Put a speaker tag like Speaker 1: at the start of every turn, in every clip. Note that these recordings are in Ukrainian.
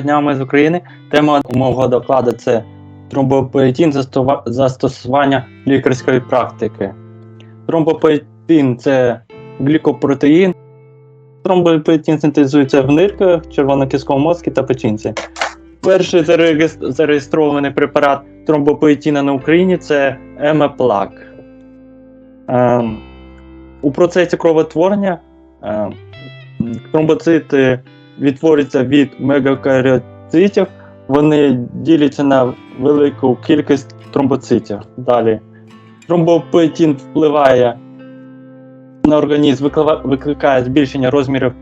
Speaker 1: Доброго дня, ми з України. Тема мого докладу це тромбопоетин застосування лікарської практики. Тромбопоетин це глікопротеїн. Тромбопоетин синтезується в нирках, червонокислому мозку та печінці. Перший зареєстрований препарат тромбопоетина на Україні це Емеплак. Ем, у процесі кровотворення ем, тромбоцити відтворюються від мегакаріоцитів, вони діляться на велику кількість тромбоцитів. Далі. Тромбопоетин впливає на організм, викликає збільшення розмірів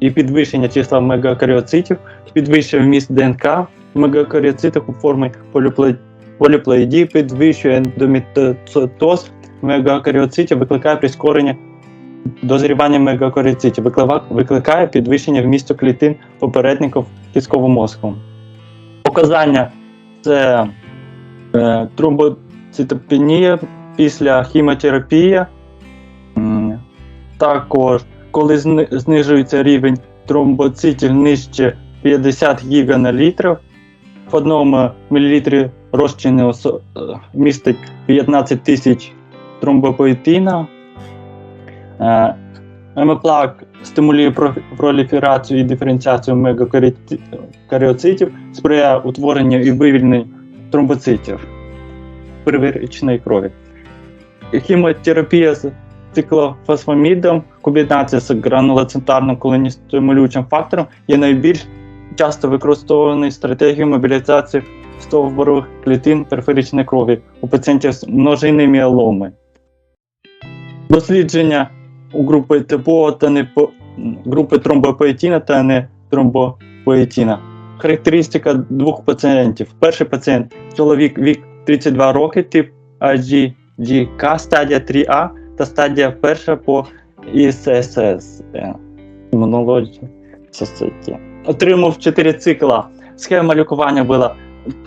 Speaker 1: і підвищення числа мегакаріоцитів, підвищує вміст ДНК в мегакаріоцитах у формі поліпле- підвищує ендомітоцитоз мегакаріоцитів, викликає прискорення дозрівання мегакаріоцитів, виклива- викликає підвищення вмісту клітин попередників кісткового мозку. Показання це е, тромбоцитопенія після хімотерапії. Також, коли знижується рівень тромбоцитів нижче 50 гіганалітрів, в одному мілілітрі розчину містить 15 тисяч тромбопоетина. Е, стимулює проліферацію і диференціацію мегакаріоцитів, сприяє утворенню і вивільненню тромбоцитів первичної крові. Хімотерапія з циклофосфамідом, комбінація з гранулоцентарним колоністимулюючим фактором є найбільш часто використовуваною стратегією мобілізації стовбурових клітин периферичної крові у пацієнтів з множинними міеломи. Дослідження у групи ТПО та не по групи тромбопоетіна та не тромбопоетіна. Характеристика двох пацієнтів. Перший пацієнт чоловік вік 32 роки, тип IgGK, стадія 3А та стадія перша по ІССС. е, імунологічній. Отримав 4 цикла. Схема лікування була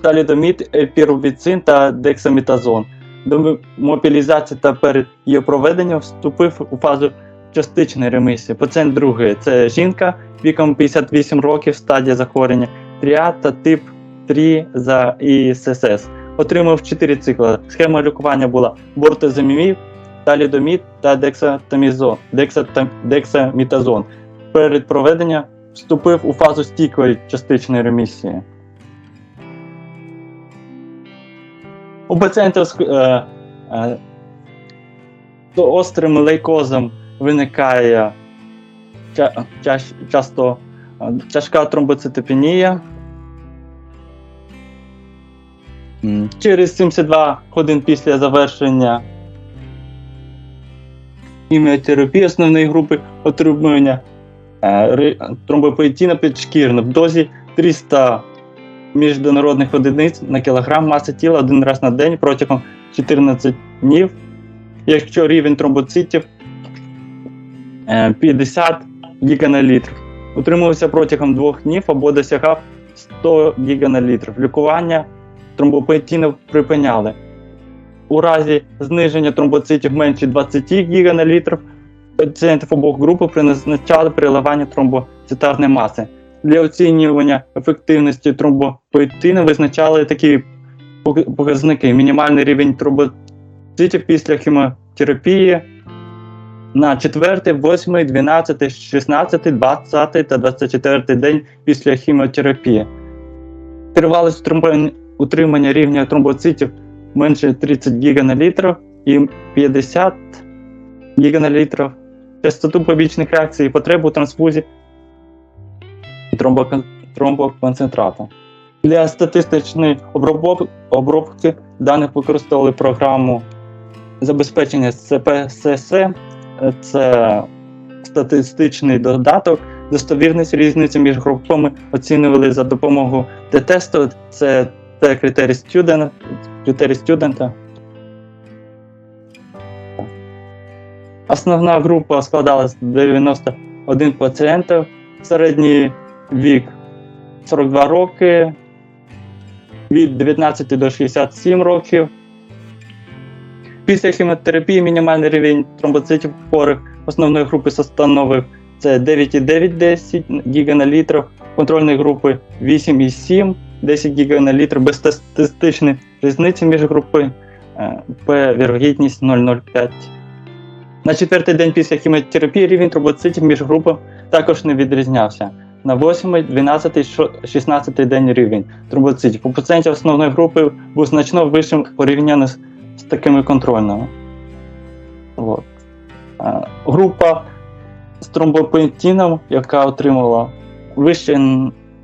Speaker 1: талідомід, епірубіцин та дексамітазон. До мобілізації та перед її проведенням вступив у фазу частичної ремісії. Пацієнт другий це жінка віком 58 років, стадія захворювання 3А та тип 3 за ІССС. Отримав 4 цикли. Схема лікування була бортозамімів, талідомід та дексатамізон, дексатам, дексамітазон. Перед проведенням вступив у фазу стійкої частичної ремісії. Пацієнтів з е, е, острим лейкозом виникає ча, ча- часто е, тяжка тромбоцитопенія. Через 72 годин після завершення хіміотерапії основної групи отримання е, тромбопоетина підшкірно в дозі 300 міжнародних одиниць на кілограм маси тіла один раз на день протягом 14 днів, якщо рівень тромбоцитів е, 50 гіганалітрів. Утримувався протягом двох днів або досягав 100 гіганалітрів. Лікування тромбопоетинів припиняли. У разі зниження тромбоцитів менше 20 гіганалітрів пацієнтів обох груп призначали переливання тромбоцитарної маси. Для оцінювання ефективності тромбопоетину визначали такі показники: мінімальний рівень тромбоцитів після хімотерапії на 4, 8, 12, 16, 20 та 24 день після хімотерапії. Тривалість утримання рівня тромбоцитів менше 30 гіганалітрів і 50 гіганалітрів. Частоту побічних реакцій і потребу у трансфузії тромбоконцентрату. Для статистичної обробки даних використовували програму забезпечення СПСС, це статистичний додаток. Достовірність різниці між групами оцінювали за допомогою Т-тесту, це Т критерій студента, критерій студента. Основна група складалась з 91 пацієнтів, середній вік 42 роки, від 19 до 67 років. Після хімотерапії мінімальний рівень тромбоцитів хворих основної групи становив це 9,9-10 ГіГа на літр, контрольної групи 8,7 10 ГіГа на літр без статистичної різниці між групи е, П вірогідність 0,05. На четвертий день після хіміотерапії рівень тромбоцитів між групами також не відрізнявся. На 8, 12, 16 день рівень тромбоцитів у пацієнтів основної групи був значно вищим порівняно з, з такими контрольними. От. Е, Група з тромбопоетином, яка отримала вище,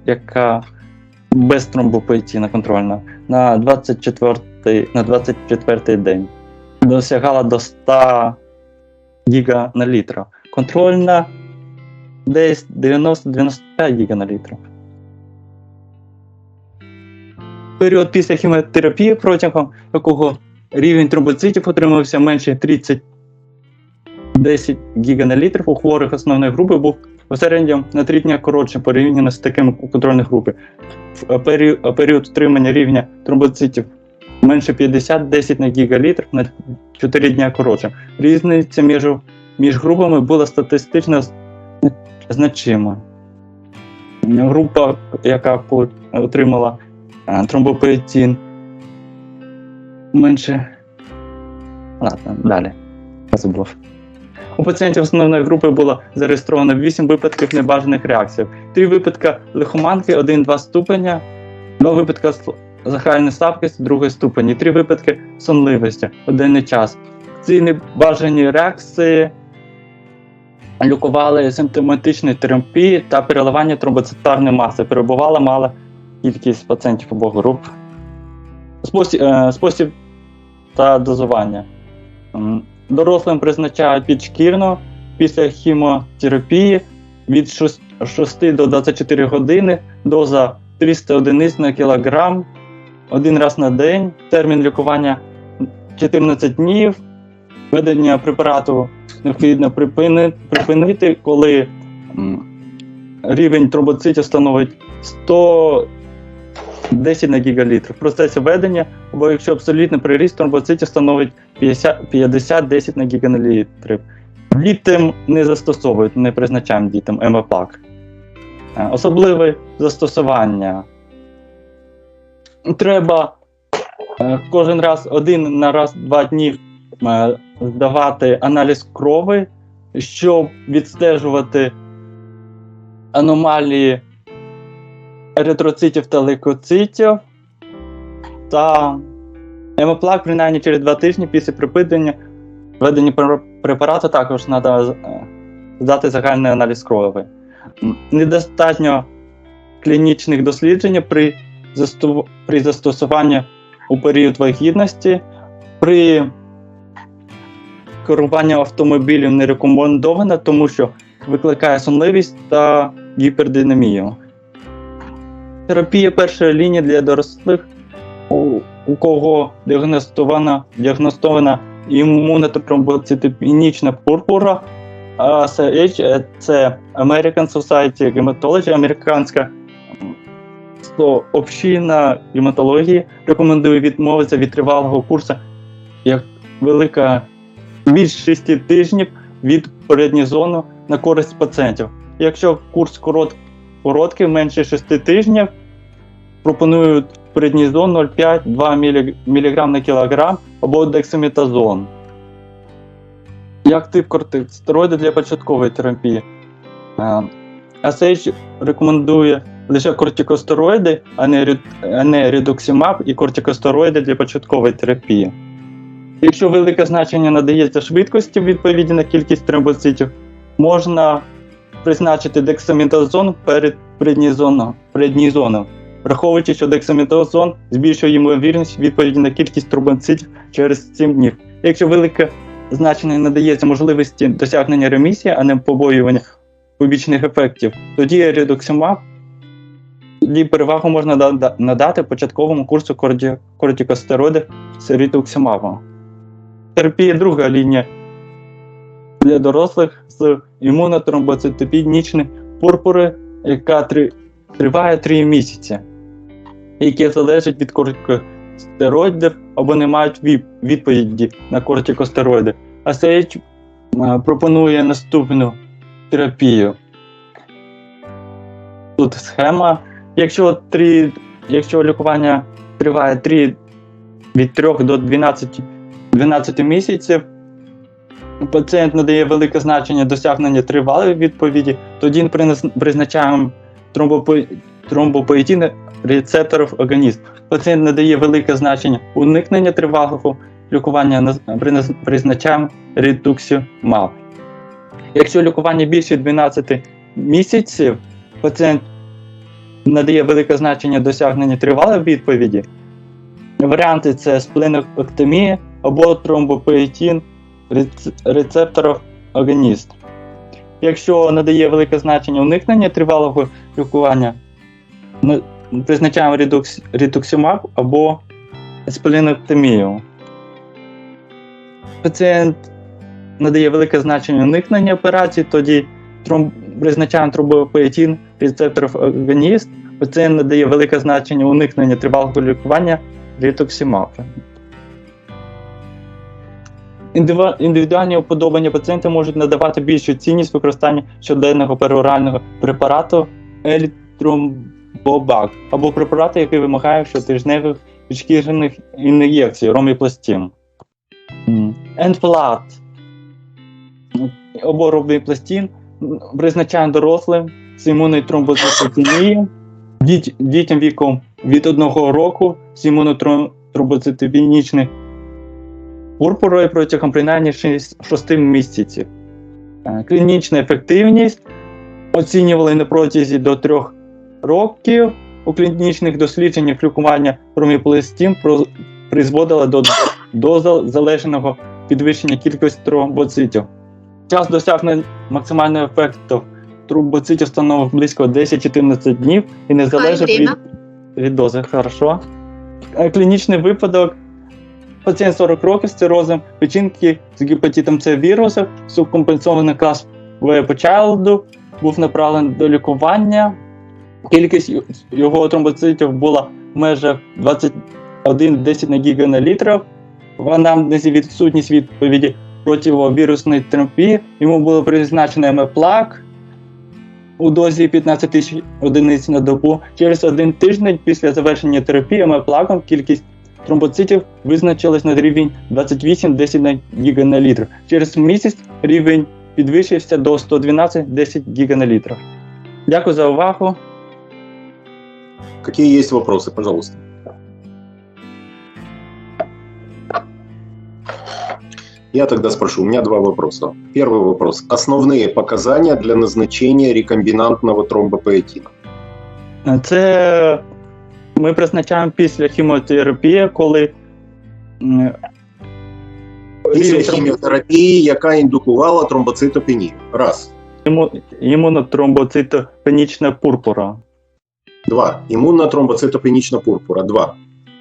Speaker 1: яка без тромбопоетина контрольна на 24, на 24 день досягала до 100 гіга на літр. Контрольна десь 90-95 гіга на літр. Період після хіміотерапії, протягом якого рівень тромбоцитів отримався менше 30 10 гіга на літр у хворих основної групи був в середньому на 3 дні коротше порівняно з такими контрольної групи. В- е, е, Період утримання рівня тромбоцитів менше 50 10 на гігалітр на 4 дня коротше. Різниця між, між групами була статистично значима. Група, яка отримала е, тромбопоетин менше. Ладно, далі. Забув. У пацієнтів основної групи було зареєстровано 8 випадків небажаних реакцій. Три випадки лихоманки, 1-2 ступеня, два випадки сл- загальної слабкості, другої ступені, три випадки сонливості, один час. Ці небажані реакції лікували симптоматичної терапії та переливання тромбоцитарної маси. Перебувала мала кількість пацієнтів обох груп. Спосіб, е, спосіб та дозування. Дорослим призначають підшкірно після хімотерапії від 6 до 24 години, доза 300 одиниць на кілограм, один раз на день, термін лікування 14 днів. Введення препарату необхідно припини- припинити, коли рівень тромбоцитів становить 110 на гігалітр. В процесі введення, або якщо абсолютний приріст тромбоцитів становить 50-10 на гігалітрів. Дітям не застосовують, не призначаємо дітям МПАК. Е, Особливе застосування. Треба е, кожен раз один на раз два дні е, здавати аналіз крови, щоб відстежувати аномалії еритроцитів та лейкоцитів. Та Емоплак принаймні через два тижні після припинення введення препарату також треба здати загальний аналіз крови. Недостатньо клінічних досліджень при, при застосуванні у період вагітності, при керуванні автомобілем не рекомендовано, тому що викликає сонливість та гіпердинамію. Терапія першої лінії для дорослих, у, кого діагностована, діагностована імунотромбоцитопенічна пурпура, ASH – це American Society Hematology, американська община гематології рекомендує відмовитися від тривалого курсу як велика більш 6 тижнів від преднізону на користь пацієнтів. Якщо курс корот, короткий, менше 6 тижнів, пропонують преднізон 0,5-2 мг на кілограм або дексаметазон. Як тип кортикостероїди для початкової терапії? Е, ASH рекомендує лише кортикостероїди, а не редуксимаб і кортикостероїди для початкової терапії. Якщо велике значення надається швидкості відповіді на кількість тромбоцитів, можна призначити дексаметазон перед преднізоном, враховуючи, що дексаметазон збільшує ймовірність відповіді на кількість тромбоцитів через 7 днів. Якщо велике значення надається можливості досягнення ремісії, а не побоювання побічних ефектів, тоді редуксимаб тоді перевагу можна надати початковому курсу кортикостероїдів з ритуксимабом. Терапія друга лінія для дорослих з імунотромбоцитопенічної пурпури, яка три- триває 3 місяці, які залежать від кортикостероїдів або не мають відповіді на кортикостероїди. АСH е, пропонує наступну терапію. Тут схема. Якщо, 3, якщо лікування триває 3, від 3 до 12, 12 місяців, пацієнт надає велике значення досягнення тривалої відповіді, тоді призначаємо тромбопо- тромбопоетин рецепторів організм. Пацієнт надає велике значення уникнення тривалого лікування, призначаємо ретуксімаб. Якщо лікування більше 12 місяців, пацієнт надає велике значення досягнення тривалої відповіді. Варіанти це спленоктомія або тромбопоетин рец- рецепторів організм. Якщо надає велике значення уникнення тривалого лікування, ми призначаємо редукс, ретуксимаб або спленоктомію. Пацієнт надає велике значення уникнення операції, тоді тром... призначаємо тромбопоетин рецепторів організм. Пацієнт надає велике значення уникнення тривалого лікування ретуксимаб. Індивідуальні уподобання пацієнта можуть надавати більшу цінність використання щоденного перорального препарату елітромбобак або препарату, який вимагає щотижневих підшкірних ін'єкцій роміпластин. Енфлат або роміпластин призначаємо дорослим з імунною тромбоцитопенією, діт- дітям віком від 1 року з імунотромбоцитопенічною пурпурою протягом принаймні 6 місяців. Е, Клінічна ефективність оцінювали на протязі до 3 років. У клінічних дослідженнях лікування проміпластин про- призводило до доза залежного підвищення кількості тромбоцитів. Час досягнення максимального ефекту тромбоцитів становив близько 10-14 днів і не залежить від, від дози. Хорошо. Е, Клінічний випадок. Пацієнт 40 років з цирозом, печінки з гепатитом С вірусу, субкомпенсований клас В по Чайлду, був направлений до лікування. Кількість його тромбоцитів була в межах 21-10 на гіга на літрів. В анамнезі відсутність відповіді противовірусної терапії. Йому було призначено МЕПЛАК у дозі 15 тисяч одиниць на добу. Через один тиждень після завершення терапії МЕПЛАКом кількість тромбоцитів визначилась на рівень 28-10 на гіга на літр. Через місяць рівень підвищився до 112-10 гіга на літр. Дякую за увагу.
Speaker 2: Какие есть вопросы, пожалуйста? Я тогда спрошу, у меня два вопроса. Первый вопрос. Основные показания для назначения рекомбинантного тромбопоэтина.
Speaker 1: Це ми призначаємо після хіміотерапії, коли
Speaker 2: Після хіміотерапії, яка індукувала тромбоцитопенію. Раз.
Speaker 1: іму- імунотромбоцитопенічна пурпура.
Speaker 2: Два. Імунна тромбоцитопенічна пурпура. Два.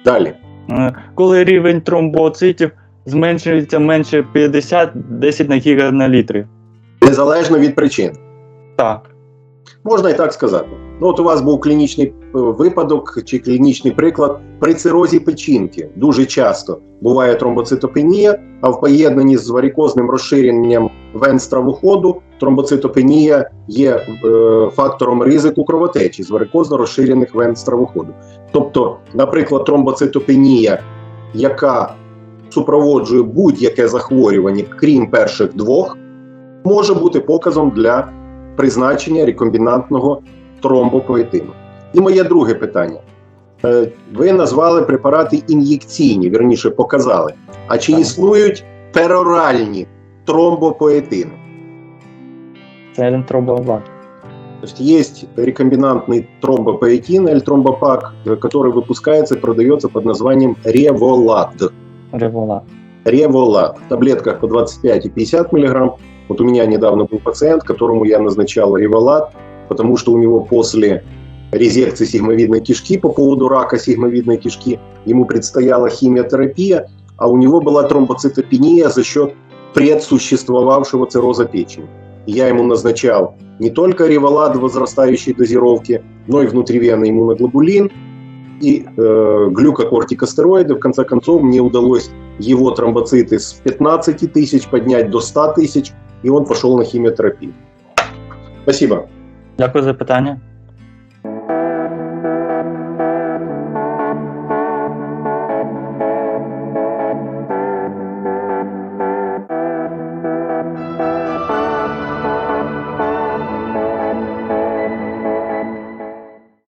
Speaker 2: Далі.
Speaker 1: Е, Коли рівень тромбоцитів зменшується менше 50-10 на гіга на літри.
Speaker 2: Незалежно від причин.
Speaker 1: Так.
Speaker 2: Можна і так сказати. Ну, от у вас був клінічний е, випадок чи клінічний приклад при цирозі печінки. Дуже часто буває тромбоцитопенія, а в поєднанні з варикозним розширенням вен стравоходу тромбоцитопенія є е, фактором ризику кровотечі з варикозно розширених вен стравоходу. Тобто, наприклад, тромбоцитопенія, яка супроводжує будь-яке захворювання, крім перших двох, може бути показом для призначення рекомбінантного тромбопоетину. І моє друге питання. Е, Ви назвали препарати ін'єкційні, вірніше показали. А чи
Speaker 1: Так.
Speaker 2: існують пероральні тромбопоетини?
Speaker 1: Це тромбовак.
Speaker 2: То есть есть рекомбинантный тромбопоэтин, L-тромбопак, э, который выпускается и продается под названием Револад.
Speaker 1: Револа.
Speaker 2: Револад в таблетках по 25 и 50 миллиграмм. Вот у меня недавно был пациент, которому я назначал Револад, потому что у него после резекции сигмовидной кишки по поводу рака сигмовидной кишки ему предстояла химиотерапия, а у него была тромбоцитопения за счет предсуществовавшего цирроза печени. Я ему назначал не только револад в возрастающей дозировке, но и внутривенный иммуноглобулин и э, глюкокортикостероиды. В конце концов, мне удалось его тромбоциты с 15 тысяч поднять до 100 тысяч, и он пошел на химиотерапию. Спасибо.
Speaker 1: Дякую за питання.